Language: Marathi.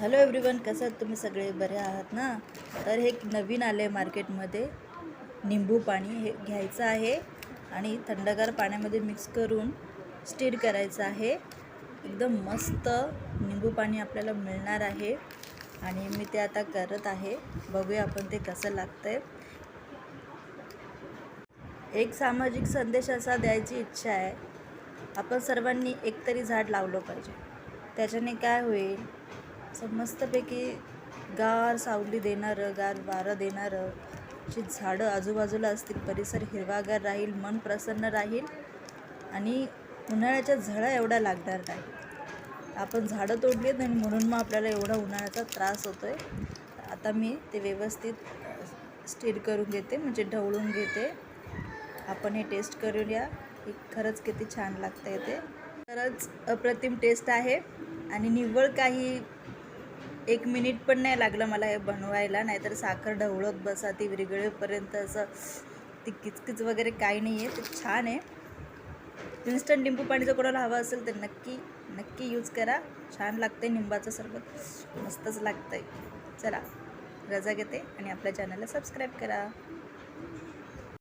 हॅलो एव्हरीवन कसं आहात तुम्ही सगळे? बरे आहात ना? तर हे नवीन आले आहे मार्केटमध्ये. निंबू पाणी हे घ्यायचं आहे आणि थंडगार पाण्यामध्ये मिक्स करून स्टीर करायचं आहे. एकदम मस्त निंबू पाणी आपल्याला मिळणार आहे आणि मी ते आता करत आहे. बघूया आपण ते कसं लागतं आहे एक सामाजिक संदेश असा द्यायची इच्छा आहे. आपण सर्वांनी एकतरी झाड लावलं पाहिजे. त्याच्याने काय होईल? असं मस्तपैकी गार सावली देणारं गार वारं देणारं जी झाडं आजूबाजूला असतील परिसर हिरवागार राहील मन प्रसन्न राहील आणि उन्हाळ्याच्या झळा एवढा लागणार नाही. आपण झाडं तोडली आहेत आणि म्हणून मग आपल्याला एवढा उन्हाळ्याचा त्रास होतो आहे आता मी ते व्यवस्थित स्टीर करून घेते म्हणजे ढवळून घेते. आपण हे टेस्ट करूया की खरंच किती छान लागतं आहे ते. खरंच अप्रतिम टेस्ट आहे आणि निव्वळ काही एक मिनिट पण नाही लागलं मला हे बनवायला नाहीतर साखर ढवळत बसा ती विरगळेपर्यंत असं ती किचकिच वगैरे काही नाही आहे. ते छान आहे. इन्स्टंट लिंबू पाणी जर कोणाला हवं असेल तर नक्की नक्की यूज करा. छान लागतं आहे निंबाचं सरबत. मस्तच लागतं आहे चला रजा घेते आणि आपल्या चॅनलला सबस्क्राईब करा.